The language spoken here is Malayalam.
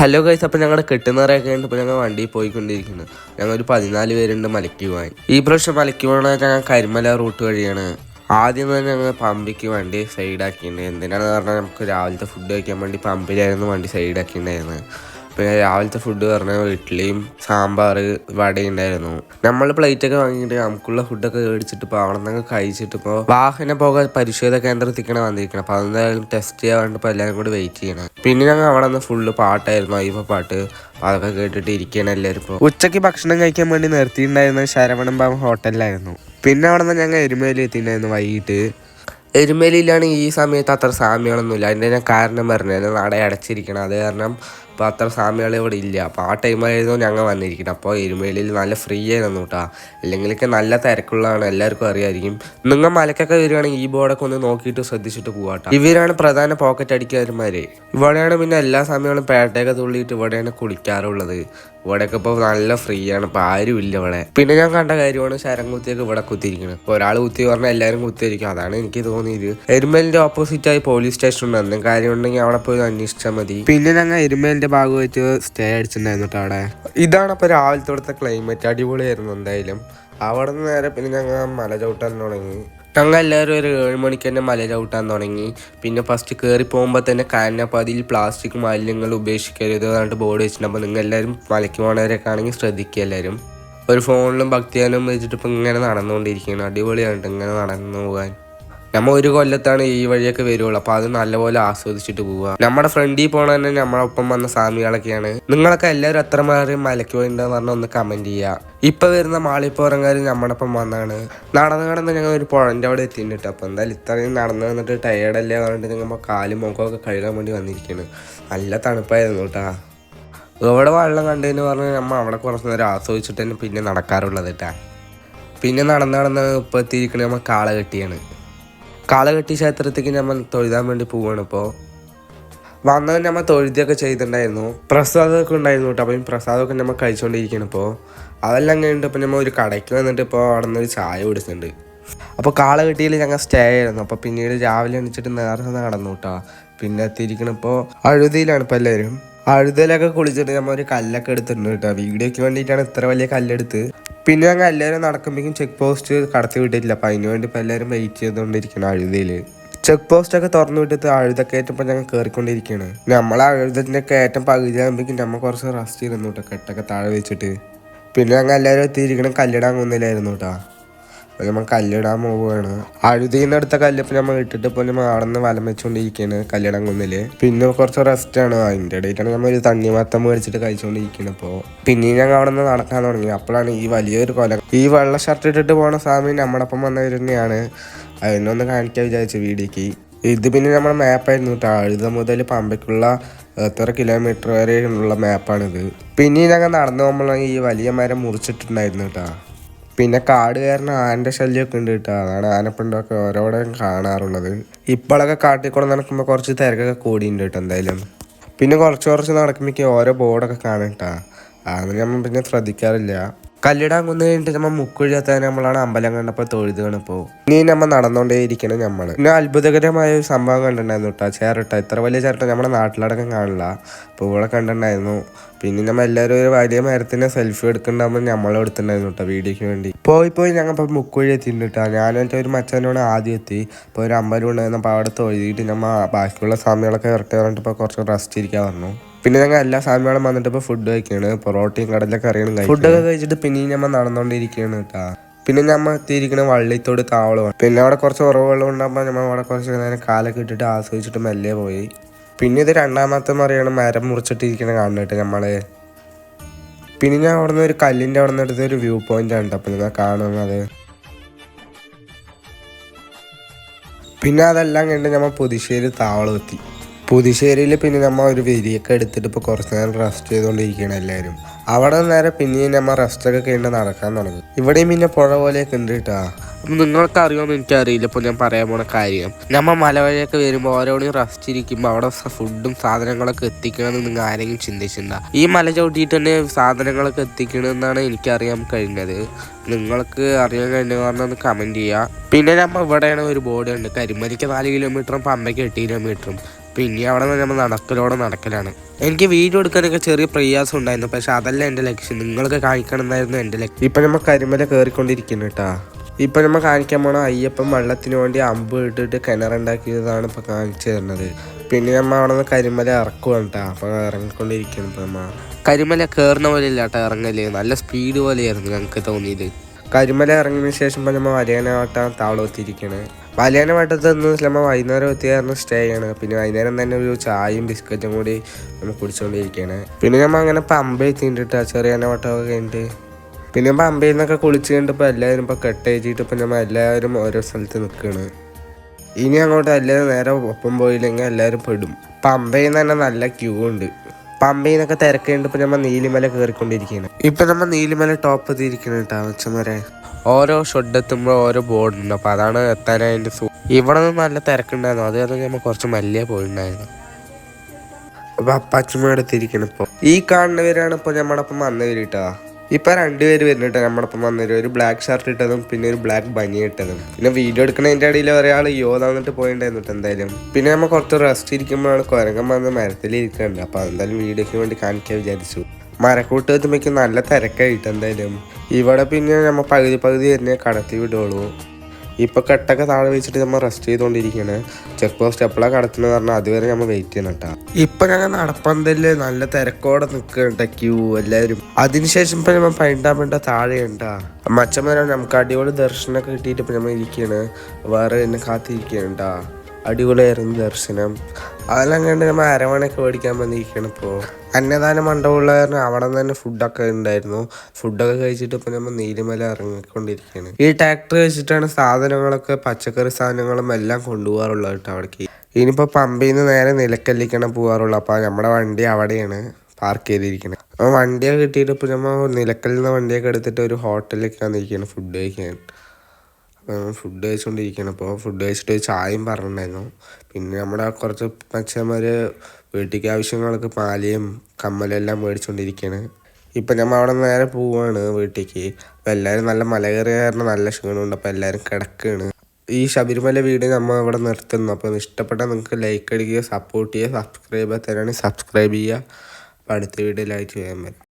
ഹലോ ഗൈസ് അപ്പോൾ ഞങ്ങളുടെ കെട്ടുന്നവരൊക്കെ ഉണ്ട് ഇപ്പോൾ ഞങ്ങൾ വണ്ടിയിൽ പോയിക്കൊണ്ടിരിക്കുന്നത് ഞങ്ങൾ ഒരു പതിനാല് പേരുണ്ട് മലയ്ക്ക് പോകാൻ ഈ പ്രാവശ്യം മലയ്ക്ക് പോകണ ഞങ്ങൾ കരിമല റൂട്ട് വഴിയാണ്. ആദ്യം തന്നെ ഞങ്ങൾ പമ്പിക്ക് വണ്ടി സൈഡാക്കിയിട്ടുണ്ട് എന്തിനാണെന്ന് പറഞ്ഞാൽ നമുക്ക് രാവിലത്തെ ഫുഡ് കഴിക്കാൻ വേണ്ടി പമ്പിലായിരുന്നു വണ്ടി സൈഡാക്കിയിട്ടുണ്ടായിരുന്നത് പിന്നെ രാവിലത്തെ ഫുഡ് പറഞ്ഞാൽ ഇഡ്ഡലിയും സാമ്പാർ വടയും ഉണ്ടായിരുന്നു. നമ്മൾ പ്ലേറ്റ് ഒക്കെ വാങ്ങിയിട്ട് നമുക്കുള്ള ഫുഡൊക്കെ മേടിച്ചിട്ട് ഇപ്പോൾ അവിടെ നിന്നൊക്കെ കഴിച്ചിട്ട് ഇപ്പോൾ വാഹന പോക പരിശോധന കേന്ദ്രത്തിക്കണ വന്നിരിക്കണം. അപ്പോൾ അതെന്തായാലും ടെസ്റ്റ് ചെയ്യാൻ വേണ്ടി ഇപ്പോൾ എല്ലാവരും കൂടി വെയിറ്റ് ചെയ്യണം. പിന്നെ ഞങ്ങൾ അവിടെ നിന്ന് ഫുള്ള് പാട്ടായിരുന്നു അയ്യപ്പ പാട്ട്. അതൊക്കെ കേട്ടിട്ട് ഇരിക്കണം എല്ലാവരും ഇപ്പോൾ ഉച്ചയ്ക്ക് ഭക്ഷണം കഴിക്കാൻ വേണ്ടി നിർത്തിയിട്ടുണ്ടായിരുന്നത് ശരവണം ബാബു ഹോട്ടലിലായിരുന്നു. പിന്നെ അവിടെ നിന്ന് ഞങ്ങൾ എരുമേലി എത്തിയിട്ടുണ്ടായിരുന്നു വൈകിട്ട്. എരുമേലിയിലാണ് ഈ സമയത്ത് അത്ര സാമ്യങ്ങളൊന്നുമില്ല. അതിന്റെ ഞാൻ കാരണം പറഞ്ഞത് നട അടച്ചിരിക്കണം. അത് കാരണം ഇപ്പോൾ അത്ര സാമ്യങ്ങൾ ഇവിടെ ഇല്ല. അപ്പോൾ ആ ടൈമായിരുന്നു ഞങ്ങൾ വന്നിരിക്കുന്നത്. അപ്പോൾ എരുമേലിയിൽ നല്ല ഫ്രീ ആയിരുന്നു കേട്ടോ അല്ലെങ്കിലൊക്കെ നല്ല തിരക്കുള്ളതാണ്. എല്ലാവർക്കും അറിയായിരിക്കും. നിങ്ങൾ മലക്കൊക്കെ വരികയാണെങ്കിൽ ഈ ബോർഡൊക്കെ ഒന്ന് നോക്കിയിട്ട് ശ്രദ്ധിച്ചിട്ട് പോകാട്ടോ ഇവരാണ് പ്രധാന പോക്കറ്റ് അടിക്കാരന്മാർ ഇവിടെയാണ് പിന്നെ എല്ലാ സമയങ്ങളും പേട്ടയൊക്കെ തുള്ളിയിട്ട് ഇവിടെയാണ് കുളിക്കാറുള്ളത്. ഇവിടെയൊക്കെ ഇപ്പോൾ നല്ല ഫ്രീ ആണ്. ഇപ്പോൾ ആരും ഇല്ല ഇവിടെ. പിന്നെ ഞാൻ കണ്ട കാര്യമാണ് ശരം കുത്തിയൊക്കെ ഇവിടെ കുത്തിയിരിക്കുന്നത് ഒരാൾ കുത്തി പറഞ്ഞാൽ എല്ലാവരും കുത്തിയിരിക്കും. അതാണ് എനിക്ക് തോന്നിയത്. എരുമേലിന്റെ ഓപ്പോസിറ്റ് ആയി പോലീസ് സ്റ്റേഷൻ ഉണ്ട്. എന്തെങ്കിലും കാര്യം ഉണ്ടെങ്കിൽ അവിടെ പോയി അന്വേഷിച്ചാൽ മതി. പിന്നെ ഞങ്ങൾ എരുമേലിന്റെ വെച്ച് സ്റ്റേ അടിച്ചിട്ടുണ്ടായിരുന്നു കേട്ടോ അവിടെ? ഇതാണ് അപ്പോൾ രാവിലത്തെ ക്ലൈമറ്റ് അടിപൊളിയായിരുന്നു എന്തായാലും. അവിടെ നിന്ന് നേരെ പിന്നെ ഞങ്ങൾ മല ചവിട്ടാൻ തുടങ്ങി. ഞങ്ങൾ എല്ലാവരും ഒരു ഏഴ് മണിക്ക് തന്നെ മല ചവിട്ടാൻ തുടങ്ങി. പിന്നെ ഫസ്റ്റ് കയറി പോകുമ്പോൾ തന്നെ കാനപ്പാതിയിൽ പ്ലാസ്റ്റിക് മാലിന്യങ്ങൾ ഉപേക്ഷിക്കരുത് പറഞ്ഞിട്ട് ബോർഡ് വെച്ചിട്ടുണ്ട്. അപ്പോൾ നിങ്ങൾ എല്ലാവരും മലയ്ക്ക് പോകണവരൊക്കെ ആണെങ്കിൽ ശ്രദ്ധിക്കുക എല്ലാവരും. ഒരു ഫോണിലും ഭക്തിയാനും വെച്ചിട്ട് ഇപ്പം ഇങ്ങനെ നടന്നുകൊണ്ടിരിക്കുകയാണ് അടിപൊളിയാണ് ഇങ്ങനെ നടന്നു പോകാൻ. നമ്മ ഒരു കൊല്ലത്താണ് ഈ വഴിയൊക്കെ വരുള്ളൂ. അപ്പൊ അത് നല്ലപോലെ ആസ്വദിച്ചിട്ട് പോവുക. നമ്മുടെ ഫ്രണ്ടിൽ പോണ തന്നെ നമ്മളെ ഒപ്പം വന്ന സ്വാമികളൊക്കെയാണ്. നിങ്ങളൊക്കെ എല്ലാവരും എത്ര മാറി മലയ്ക്ക് പോയിട്ടുണ്ടെന്ന് പറഞ്ഞാൽ ഒന്ന് കമന്റ് ചെയ്യുക ഇപ്പൊ വരുന്ന മാളിപ്പോറങ്കാർ ഒപ്പം വന്നാണ്. നടന്ന് നടന്ന് ഞങ്ങൾ ഒരു പുഴന്റെ അവിടെ എത്തിയിട്ടുണ്ട് അപ്പൊ എന്തായാലും ഇത്രയും നടന്നു വന്നിട്ട് ടയേർഡല്ലേ പറഞ്ഞിട്ട് ഞങ്ങൾ കാലും മുഖമൊക്കെ കഴുകാൻ വേണ്ടി വന്നിരിക്കുന്നു നല്ല തണുപ്പായിരുന്നു കേട്ടാ. ഇവിടെ വെള്ളം കണ്ടതിന് പറഞ്ഞാൽ നമ്മൾ അവിടെ കുറച്ച് നേരം ആസ്വദിച്ചിട്ട് തന്നെ പിന്നെ നടക്കാറുള്ളത് കേട്ടാ. പിന്നെ നടന്ന് നടന്ന് ഇപ്പൊ എത്തിയിരിക്കണ നമ്മൾ കാള കെട്ടിയാണ് കാളകെട്ടി ക്ഷേത്രത്തേക്ക് നമ്മൾ തൊഴുതാൻ വേണ്ടി പോവുകയാണ് ഇപ്പോൾ വന്നത് നമ്മൾ തൊഴുതിയൊക്കെ ചെയ്തിട്ടുണ്ടായിരുന്നു. പ്രസാദമൊക്കെ ഉണ്ടായിരുന്നു കേട്ടോ. അപ്പം പ്രസാദമൊക്കെ നമ്മൾ കഴിച്ചുകൊണ്ടിരിക്കുകയാണ് ഇപ്പോൾ അതെല്ലാം കഴിഞ്ഞിട്ട് ഇപ്പം നമ്മൾ ഒരു കടയ്ക്ക് വന്നിട്ട് ഇപ്പോൾ അവിടെ നിന്ന് ഒരു ചായ കുടിച്ചിട്ടുണ്ട്. അപ്പോൾ കാളകെട്ടിയിൽ ഞങ്ങൾ സ്റ്റേ ആയിരുന്നു. അപ്പോൾ പിന്നീട് രാവിലെ എണീച്ചിട്ട് നേരത്തെ നടന്നു കേട്ടോ. പിന്നെ എത്തിയിരിക്കണം ഇപ്പോൾ അഴുതിയിലാണ് ഇപ്പോൾ എല്ലാവരും. അഴുതലൊക്കെ കുളിച്ചിട്ട് നമ്മൾ ഒരു കല്ലൊക്കെ എടുത്തിട്ടുണ്ട് കേട്ടോ. വീഡിയോയ്ക്ക് വേണ്ടിയിട്ടാണ് ഇത്ര വലിയ കല്ലെടുത്ത്. പിന്നെ ഞങ്ങൾ എല്ലാവരും നടക്കുമ്പോഴേക്കും ചെക്ക് പോസ്റ്റ് കടത്തി വിട്ടിട്ടില്ല. അപ്പം അതിന് വേണ്ടി ഇപ്പോൾ എല്ലാവരും വെയിറ്റ് ചെയ്തുകൊണ്ടിരിക്കണം അഴുതയിൽ ചെക്ക് പോസ്റ്റ് ഒക്കെ തുറന്നു വിട്ടിട്ട് അഴുത കയറ്റപ്പോൾ ഞങ്ങൾ കയറിക്കൊണ്ടിരിക്കുകയാണ് നമ്മൾ അഴുതത്തിന്റെ പകുതി ആകുമ്പോഴേക്കും നമ്മൾ കുറച്ച് റെസ്റ്റ് ഇരുന്നു കേട്ടോ കെട്ടൊക്കെ താഴെ വെച്ചിട്ട്. പിന്നെ ഞങ്ങൾ എല്ലാവരും എത്തിയിരിക്കണം കല്ലിടാൻ കൊന്നില്ലായിരുന്നു കേട്ടോ അപ്പോൾ നമ്മൾ കല്ലിടാൻ പോവുകയാണ് അഴുതിയിൽ നിന്ന് എടുത്ത കല്ല് ഇപ്പം നമ്മൾ ഇട്ടിട്ട് ഇപ്പോൾ നമ്മൾ അവിടെ വലം കല്ലിടാൻ കുന്നിൽ. പിന്നെ കുറച്ച് റെസ്റ്റ് ആണ്. അതിന്റെ ഇടയിലാണ് നമ്മൾ ഒരു തണ്ണിമത്തം മേടിച്ചിട്ട് കഴിച്ചുകൊണ്ടിരിക്കുന്നത് ഇപ്പോൾ പിന്നെ ഞങ്ങൾ അവിടെ നിന്ന് നടക്കാൻ തുടങ്ങി. അപ്പോഴാണ് ഈ വലിയൊരു കൊല. ഈ വെള്ള ഷർട്ട് ഇട്ടിട്ട് പോണ സ്വാമി നമ്മളൊപ്പം വന്നവർ തന്നെയാണ്. അതിനൊന്ന് കാണിക്കാൻ വിചാരിച്ചു വീഡിയോക്ക്. ഇത് പിന്നെ നമ്മുടെ മാപ്പായിരുന്നു കേട്ടോ. അഴുത മുതൽ പമ്പയ്ക്കുള്ള എത്ര കിലോമീറ്റർ വരെയുള്ള മാപ്പാണിത് പിന്നെ ഞങ്ങൾ നടന്നു പോകുമ്പോഴാണ് ഈ വലിയ മരം മുറിച്ചിട്ടുണ്ടായിരുന്നു കേട്ടോ. പിന്നെ കാട് കാരണം ആനന്റെ ശല്യമൊക്കെ ഉണ്ട് കേട്ടോ. അതാണ് ആനപ്പിണ്ടൊക്കെ ഓരോടെ കാണാറുള്ളത്. ഇപ്പോഴൊക്കെ കാട്ടിൽ കൂടെ നടക്കുമ്പോൾ കുറച്ച് തിരക്കൊക്കെ കൂടിയുണ്ട് കേട്ടോ എന്തായാലും. പിന്നെ കുറച്ച് കുറച്ച് നടക്കുമ്പോഴേക്കും ഓരോ ബോർഡൊക്കെ കാണാം കേട്ടോ. അതൊന്നും നമ്മൾ പിന്നെ ശ്രദ്ധിക്കാറില്ല. കല്ലിടാൻ കുന്ന് കഴിഞ്ഞിട്ട് നമ്മൾ മുക്കുഴിയാത്താൻ നമ്മളാണ് അമ്പലം കണ്ടപ്പോൾ തൊഴുത് ഇപ്പോൾ ഇനി നമ്മൾ നടന്നുകൊണ്ടേ ഇരിക്കണം നമ്മൾ പിന്നെ അത്ഭുതകരമായ ഒരു സംഭവം കണ്ടിട്ടുണ്ടായിരുന്നു കേട്ടോ ചേരട്ട. ഇത്ര വലിയ ചേരട്ട നമ്മുടെ നാട്ടിലടക്കം കാണില്ല. അപ്പോൾ ഇവിടെ കണ്ടിട്ടുണ്ടായിരുന്നു. പിന്നെ നമ്മൾ എല്ലാവരും ഒരു വലിയ മരത്തിന് സെൽഫി എടുക്കുന്നുണ്ടാകുമ്പോൾ നമ്മൾ എടുത്തിട്ടുണ്ടായിരുന്നു കേട്ടോ വീഡിയോയ്ക്ക് വേണ്ടി. പോയി പോയി ഞങ്ങൾ ഇപ്പോൾ മുക്കുഴി എത്തിയിട്ടുണ്ട് കേട്ടോ ഞാൻ ഒരു മച്ചനോട് ആദ്യം എത്തി. ഇപ്പോൾ ഒരു അമ്പലം ഉണ്ടായിരുന്നു അപ്പോൾ അവിടെ തൊഴുതിയിട്ട് നമ്മൾ ബാക്കിയുള്ള സമയങ്ങളൊക്കെ ഇറക്കി പറഞ്ഞിട്ട് ഇപ്പോൾ കുറച്ച് റെസ്റ്റ് ഇരിക്കാൻ പറഞ്ഞു പിന്നെ ഞങ്ങൾ എല്ലാ സാധനങ്ങളും വന്നിട്ട് ഇപ്പോൾ ഫുഡ് കഴിക്കുകയാണ്. പൊറോട്ടയും കടലൊക്കെ അറിയണം ഫുഡൊക്കെ കഴിച്ചിട്ട് പിന്നെയും നമ്മൾ നടന്നുകൊണ്ടിരിക്കുകയാണ് കേട്ടോ പിന്നെ നമ്മൾ എത്തിയിരിക്കുന്ന വള്ളിത്തോട് താവളമാണ് പിന്നെ അവിടെ കുറച്ച് ഉറവുകൾ ഉണ്ടാകുമ്പോൾ നമ്മൾ അവിടെ കുറച്ച് നേരം കാലൊക്കെ ഇട്ടിട്ട് ആസ്വദിച്ചിട്ട് മെല്ലെ പോയി. പിന്നെ ഇത് രണ്ടാമത്തെ മറിയാണ് മരം മുറിച്ചിട്ടിരിക്കണ കാണുന്നിട്ട് നമ്മൾ പിന്നെ ഞാൻ അവിടെ നിന്ന് ഒരു കല്ലിന്റെ അവിടെ നിന്ന് എടുത്ത ഒരു വ്യൂ പോയിന്റ് ആണ് അപ്പോൾ നിങ്ങൾ കാണുന്നത്. പിന്നെ അതെല്ലാം കണ്ട് നമ്മൾ പുതുശ്ശേരി താവളം എത്തി പുതുശ്ശേരിയിൽ പിന്നെ നമ്മൾ ഒരു വിരിയൊക്കെ എടുത്തിട്ട് ഇപ്പോൾ കുറച്ച് നേരം റെസ്റ്റ് ചെയ്തുകൊണ്ടിരിക്കുകയാണ് എല്ലാവരും അവിടെ നേരെ പിന്നെയും നമ്മൾ റെസ്റ്റൊക്കെ കഴിഞ്ഞ് നടക്കാൻ തുടങ്ങി. ഇവിടെയും പിന്നെ പുഴ പോലെയൊക്കെ ഉണ്ട് കേട്ടോ. നിങ്ങൾക്ക് അറിയുമെന്ന് എനിക്കറിയില്ല ഇപ്പോൾ ഞാൻ പറയാൻ പോണ കാര്യം. നമ്മൾ മലവഴിയൊക്കെ വരുമ്പോൾ ഓരോടും റെസ്റ്റ് ഇരിക്കുമ്പോൾ അവിടെ ഫുഡും സാധനങ്ങളൊക്കെ എത്തിക്കണമെന്ന് നിങ്ങൾ ആരെങ്കിലും ചിന്തിച്ചിട്ടുണ്ടോ? ഈ മല ചവിട്ടിയിട്ട് തന്നെ സാധനങ്ങളൊക്കെ എത്തിക്കണമെന്നാണ് എനിക്കറിയാൻ കഴിഞ്ഞത്. നിങ്ങൾക്ക് അറിയാൻ കഴിഞ്ഞ പറഞ്ഞാൽ ഒന്ന് കമന്റ് ചെയ്യുക പിന്നെ നമ്മൾ ഇവിടെയാണ് ഒരു ബോർഡ് ഉണ്ട് കരിമലിക്ക് നാല് കിലോമീറ്ററും പമ്പയ്ക്ക് എട്ട് കിലോമീറ്ററും പിന്നെ അവിടെ നിന്ന് നമ്മൾ നടക്കലോടെ നടക്കലാണ്. എനിക്ക് വീഡിയോ എടുക്കാനൊക്കെ ചെറിയ പ്രയാസം ഉണ്ടായിരുന്നു. പക്ഷെ അതല്ല എന്റെ ലക്ഷ്യം. നിങ്ങൾക്ക് കാണിക്കണം എന്നായിരുന്നു എന്റെ ലക്ഷ്യം. ഇപ്പം നമ്മൾ കരിമല കയറിക്കൊണ്ടിരിക്കുന്നു കേട്ടാ ഇപ്പം നമ്മൾ കാണിക്കാൻ പോണ അയ്യപ്പം വെള്ളത്തിന് വേണ്ടി അമ്പ് ഇട്ടിട്ട് കിണറുണ്ടാക്കിയതാണ് ഇപ്പം കാണിച്ചു തരുന്നത്. പിന്നെ നമ്മൾ അവിടെ നിന്ന് കരിമല ഇറക്കുവാണ് കേട്ടോ അപ്പം ഇറങ്ങിക്കൊണ്ടിരിക്കുന്നു ഇപ്പം നമ്മൾ. കരിമല കയറുന്ന പോലെ ഇല്ല കേട്ടോ ഇറങ്ങൽ. നല്ല സ്പീഡ് പോലെയായിരുന്നു ഞങ്ങൾക്ക് തോന്നിയത്. കരിമല ഇറങ്ങിയതിന് ശേഷം ഇപ്പം നമ്മൾ വലയാനവട്ടം താവളത്തിരിക്കണേ വലയാന വട്ടത്ത് നിന്ന് നമ്മൾ വൈകുന്നേരം എത്തിയായിരുന്നു സ്റ്റേ ചെയ്യണ് പിന്നെ വൈകുന്നേരം തന്നെ ഒരു ചായയും ബിസ്ക്കറ്റും കൂടി നമ്മൾ കുടിച്ചുകൊണ്ടിരിക്കുകയാണ് പിന്നെ നമ്മൾ അങ്ങനെ പമ്പയിൽ തിന്നിട്ട് ചെറിയ വട്ടമൊക്കെ കഴിഞ്ഞിട്ട്. പിന്നെ പമ്പയിൽ നിന്നൊക്കെ കുളിച്ച് കഴിഞ്ഞിപ്പോൾ എല്ലാവരും ഇപ്പോൾ കെട്ടേച്ചിട്ട് ഇപ്പം നമ്മൾ എല്ലാവരും ഓരോ സ്ഥലത്ത് നിൽക്കുകയാണ് ഇനി അങ്ങോട്ട് എല്ലാവരും നേരെ ഒപ്പം പോയില്ലെങ്കിൽ എല്ലാവരും പെടും. പമ്പയിൽ നിന്ന് തന്നെ നല്ല ക്യൂ ഉണ്ട്. പമ്പയിൽ നിന്നൊക്കെ തിരക്കുണ്ട് ഇപ്പം നമ്മൾ നീലിമല കയറിക്കൊണ്ടിരിക്കുകയാണ് ഇപ്പം നമ്മൾ നീലിമല ടോപ്പ് എത്തിയിരിക്കണം കേട്ടോ അച്ഛന്മാരെ. ഓരോ ഷെഡ് എത്തുമ്പോൾ ഓരോ ബോർഡ് ഉണ്ട്. അപ്പോൾ അതാണ് എത്താനായിട്ട് സൂ ഇവിടെ നിന്ന് നല്ല തിരക്കുണ്ടായിരുന്നു. അത് കാരണം നമ്മൾ കുറച്ച് മല്ലിയ പോയിട്ടുണ്ടായിരുന്നു. അപ്പൊ അപ്പാച്ചമ്മയുടെ എത്തിയിരിക്കണം ഇപ്പോൾ ഈ കാണുന്നവരാണ് ഇപ്പോൾ നമ്മളൊപ്പം വന്നവർ കേട്ടോ ഇപ്പൊ രണ്ടുപേര് വരുന്നുണ്ട് നമ്മളൊപ്പം വന്നവര്. ഒരു ബ്ലാക്ക് ഷർട്ട് ഇട്ടതും പിന്നെ ഒരു ബ്ലാക്ക് ബനി ഇട്ടതും. പിന്നെ വീഡിയോ എടുക്കുന്നതിന്റെ ഇടയിൽ ഒരാൾ യോ തന്നിട്ട് പോയിണ്ടായിരുന്നു എന്തായാലും. പിന്നെ നമ്മൾ കുറച്ച് റെസ്റ്റ് ഇരിക്കുമ്പോഴാണ് കുരങ്ങൻ വന്ന് മരത്തിൽ ഇരിക്കുന്നുണ്ട് അപ്പൊ എന്തായാലും വീഡിയോയ്ക്ക് വേണ്ടി കാണിക്കാൻ വിചാരിച്ചു. മരക്കൂട്ട് എത്തുമ്പോഴേക്കും നല്ല തിരക്കായിട്ട് എന്തായാലും. ഇവിടെ പിന്നെ നമ്മൾ പകുതി പകുതി തന്നെ കടത്തി വിടുള്ളൂ. ഇപ്പോൾ കെട്ടൊക്കെ താഴെ വെച്ചിട്ട് നമ്മൾ റെസ്റ്റ് ചെയ്തുകൊണ്ടിരിക്കുകയാണ് ചെക്ക് പോസ്റ്റ് എപ്പോഴാണ് കടത്തുന്നത് പറഞ്ഞാൽ അതുവരെ നമ്മൾ വെയിറ്റ് ചെയ്യണം കേട്ടോ ഇപ്പം ഞങ്ങൾ നടപ്പന്തൽ നല്ല തിരക്കോടെ നിൽക്കണ്ട ക്യൂ എല്ലാവരും. അതിനുശേഷം ഇപ്പം നമ്മൾ പൈണ്ടാമ്പണ്ട താഴെ ഉണ്ടാ മച്ചന്മാരാണ് നമുക്ക് അടിപൊളി ദർശനമൊക്കെ കിട്ടിയിട്ട് ഇപ്പം നമ്മൾ ഇരിക്കുകയാണ് വേറെ എന്നെ കാത്തിരിക്കുകയാണ് അടിപൊളിയായിരുന്നു ദർശനം. അതെല്ലാം കണ്ട് നമ്മൾ അരമണയൊക്കെ മേടിക്കാൻ വന്നിരിക്കുകയാണ് ഇപ്പോൾ അന്നദാന മണ്ഡപമുള്ള കാരണം അവിടെ തന്നെ ഫുഡൊക്കെ ഉണ്ടായിരുന്നു. ഫുഡൊക്കെ കഴിച്ചിട്ട് ഇപ്പം നമ്മൾ നീലിമല ഇറങ്ങിക്കൊണ്ടിരിക്കുകയാണ്. ഈ ട്രാക്ടർ വെച്ചിട്ടാണ് സാധനങ്ങളൊക്കെ പച്ചക്കറി സാധനങ്ങളും എല്ലാം കൊണ്ടുപോകാറുള്ളത് കേട്ടോ അവിടേക്ക്. ഇനിയിപ്പോൾ പമ്പയിൽ നിന്ന് നേരെ നിലക്കല്ലിക്കാണ് പോകാറുള്ളൂ അപ്പോൾ നമ്മുടെ വണ്ടി അവിടെയാണ് പാർക്ക് ചെയ്തിരിക്കുന്നത് അപ്പോൾ വണ്ടിയൊക്കെ കിട്ടിയിട്ട് ഇപ്പോൾ നമ്മൾ നിലക്കലിൽ നിന്ന് വണ്ടിയൊക്കെ എടുത്തിട്ട് ഒരു ഹോട്ടലിലേക്ക് വന്നിരിക്കുകയാണ് ഫുഡ് കഴിക്കാൻ. ഫുഡ് കഴിച്ചുകൊണ്ടിരിക്കുകയാണ് അപ്പോൾ ഫുഡ് കഴിച്ചിട്ട് ചായയും പറഞ്ഞിട്ടുണ്ടായിരുന്നു. പിന്നെ നമ്മുടെ കുറച്ച് മച്ചന്മാർ വീട്ടിലേക്ക് ആവശ്യങ്ങൾക്ക് പാലയും കമ്മലും എല്ലാം മേടിച്ചുകൊണ്ടിരിക്കുകയാണ് ഇപ്പം നമ്മൾ അവിടെ നേരെ പോവുകയാണ് വീട്ടിലേക്ക്. അപ്പോൾ എല്ലാവരും നല്ല മല കയറിയ കാരണം നല്ല ക്ഷീണമുണ്ട്. അപ്പോൾ എല്ലാവരും കിടക്കുകയാണ് ഈ ശബരിമല വീട് നമ്മൾ ഇവിടെ നിർത്തുന്നു. അപ്പോൾ ഇഷ്ടപ്പെട്ടാൽ നിങ്ങൾക്ക് ലൈക്ക് അടിക്കുക സപ്പോർട്ട് ചെയ്യുക സബ്സ്ക്രൈബ് തരാണെങ്കിൽ സബ്സ്ക്രൈബ് ചെയ്യുക. അപ്പോൾ അടുത്ത വീഡിയോയിലായിട്ട് ചെയ്യാൻ പറ്റും